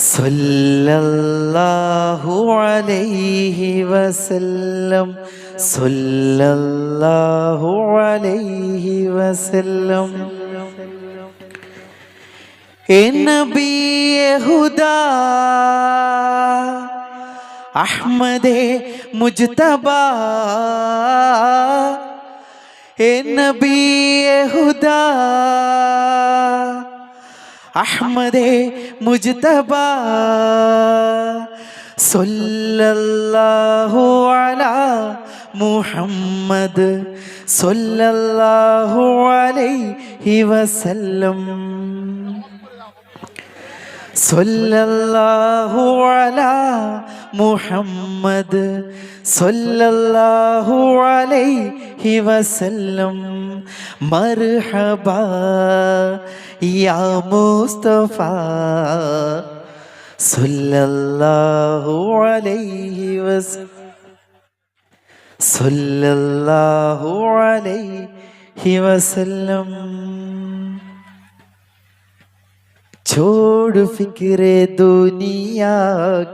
സല്ലല്ലാഹു അലൈഹി വസല്ലം സല്ലല്ലാഹു അലൈഹി വസല്ലം. നബിയഹുദാ അഹ്മദേ മുജ്തബ. നബിയഹുദാ അഹമ്മദേ മുജ്തബ സൊല്ലല്ലാഹു അല മുഹമ്മദ് സൊല്ലല്ലാഹു അലൈഹി വസല്ലം. സൊല്ലല്ലാഹു അല മുഹമ്മദ് സല്ലല്ലാഹു അലൈഹി വസല്ലം. മർഹബ യാ മുസ്തഫ സല്ലല്ലാഹു അലൈഹി വസല്ലം സല്ലല്ലാഹു അലൈഹി വസല്ലം. छोड़ फिक्र दुनिया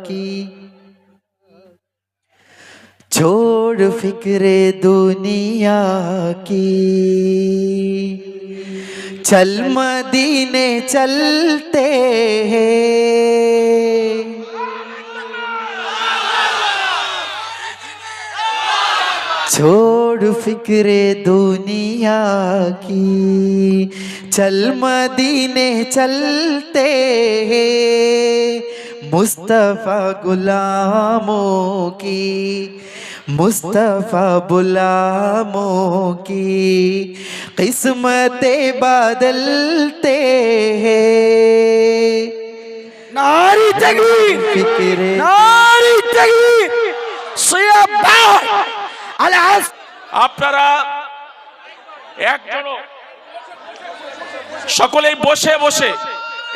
की छोड़ फिक्रे दुनिया की। चल मदीने चलते हैं। छोड़ फिक्रे दुनिया की। चल मदीने चलते हैं। মুস্তফা গুলামো কি? মুস্তফা বুলামো কি? কিসমতে বাদলতে হে। নারী তকবীর ফিকরে নারী তকবীর সিয়াবাহ আল আস আপনারা একজন সকলেই বসে বসে।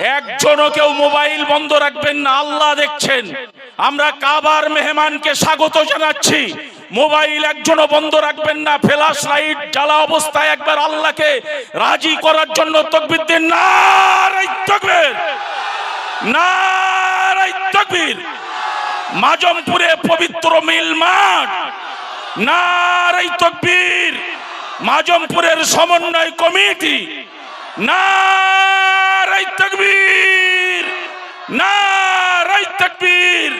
একজনও কেউ মোবাইল বন্ধ রাখবেন না, আল্লাহ দেখছেন। আমরা কাবার মেহমানকে স্বাগত জানাচ্ছি। মোবাইল একজনও বন্ধ রাখবেন না, ফ্ল্যাশ লাইট জ্বালা অবস্থায় একবার আল্লাহকে রাজি করার জন্য তকবির দিন। না তকবির। নারাই তকবীর। মাজমপুরে পবিত্র মিল মাঠ। নারাই তকবীর। মাজমপুরের সমন্বয় কমিটি। তকবীর নারাই তকবীর।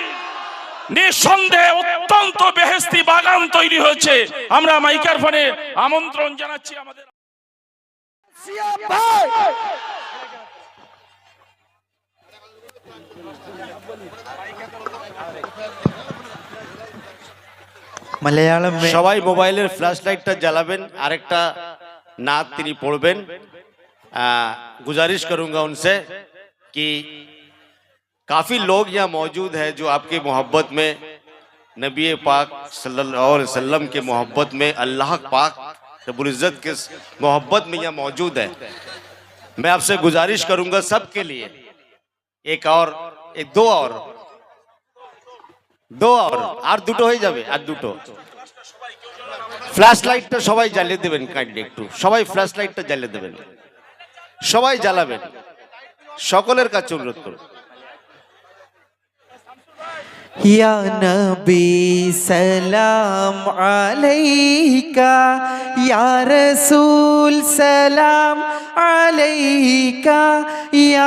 নিঃসন্দেহে অত্যন্ত বেহেস্তি বাগান তৈরি হয়েছে। আমরা মাইকার ফোনে আমন্ত্রণ জানাচ্ছি আমাদের। মালায়ালাম সবাই মোবাইলের ফ্ল্যাশ লাইটটা জ্বালাবেন আরেকটা না তিনি পড়বেন। आ, गुजारिश करूंगा उनसे कि काफी लोग यहाँ मौजूद हैं जो आपकी मोहब्बत में नबी पाक सल्लल्लाहु अलैहि वसल्लम के मोहब्बत में अल्लाह पाक रब्बुल इज़्ज़त के मोहब्बत में यहाँ मौजूद है मैं आपसे गुजारिश करूंगा सबके लिए एक और एक दो और দো আর আর দুটো হয়ে যাবে আর দুটো ফ্ল্যাশ লাইটটা সবাই জ্বালিয়ে দেবেন কাইন্ডলি একটু সবাই ফ্ল্যাশ লাইটটা জ্বালিয়ে দেবেন সবাই জ্বালাবেন। সকলের কাছে অনুরোধ করুন। ইয়া নবী সালাম আলাইকা ইয়া রাসূল সালাম আলাইকা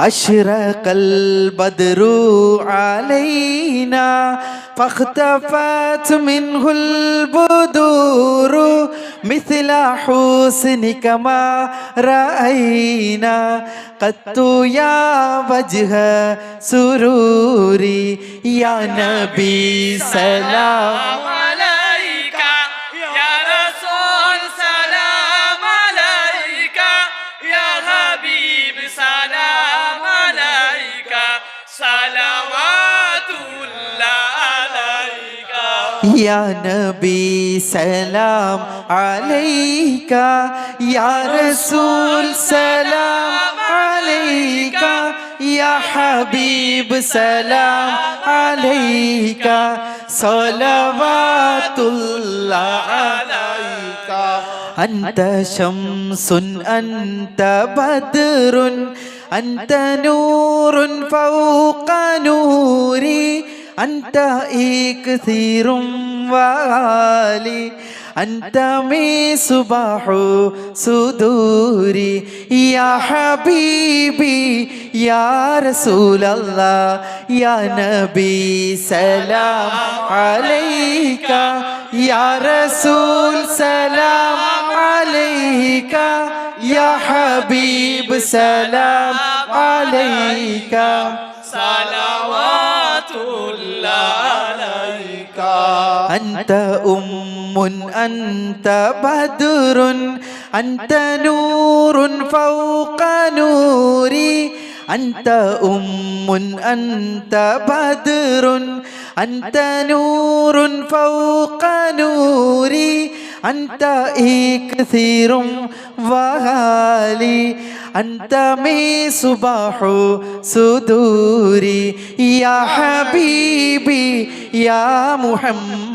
أشرق البدر علينا فاختفت منه البدور مثل حسنك ما رأينا قد يا وجه سروري يا نبي سلام يا نبي سلام عليك يا رسول سلام عليك يا حبيب سلام عليك صلوات الله عليك. أنت شمس أنت بدر أنت نور فوق نوري. أنت إكثير وعالي أنت مصباح صدوري يا حبيبي يا رسول الله يا نبي سلام عليك يا رسول سلام عليك يا حبيب سلام عليك صلوات الله عليك أنت أم أنت بدر أنت نور فوق نوري أنت أم أنت بدر أنت نور فوق نوري أنت إكثير وغالي أنت مصباح صدوري. يا حبيبي يا محمد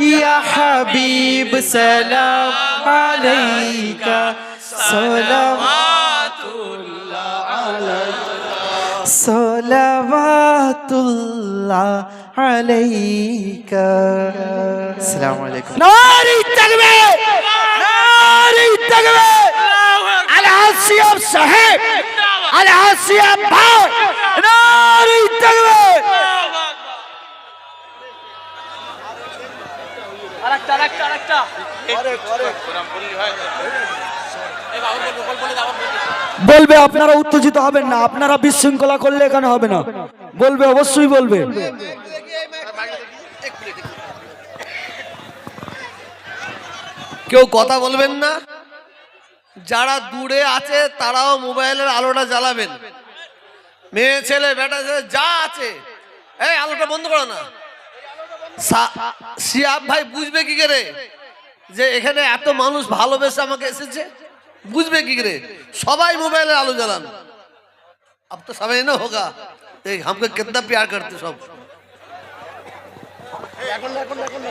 يا حبيب سلام عليك صلوات صلوات الله عليك السلام عليكم ناري التكبير ناري التكبير على هالسياب صحيح على هالسياب باي ناري التكبير আরেকটা আরেকটা আরেকটা বলবে আপনারা উত্তেজিত হবেন না আপনারা বিশৃঙ্খলা করলে এখানে হবে না। বলবে অবশ্যই বলবে। কেউ কথা বলবেন না। যারা দূরে আছে তারাও মোবাইলের আলোটা জ্বালাবেন। মেয়ে ছেলে বেটা ছেলে যা আছে। এই আলোটা বন্ধ করো না। সিয়াব ভাই বুঝবে কি করে যে এখানে এত মানুষ ভালোবেসে আমাকে এসেছে বুঝবে কি করে সবাই মোবাইলের আলো জ্বালান আপ তো সবাই না হোক এই হামকে কেতনা প্যার করতে সব এখন এখন এখন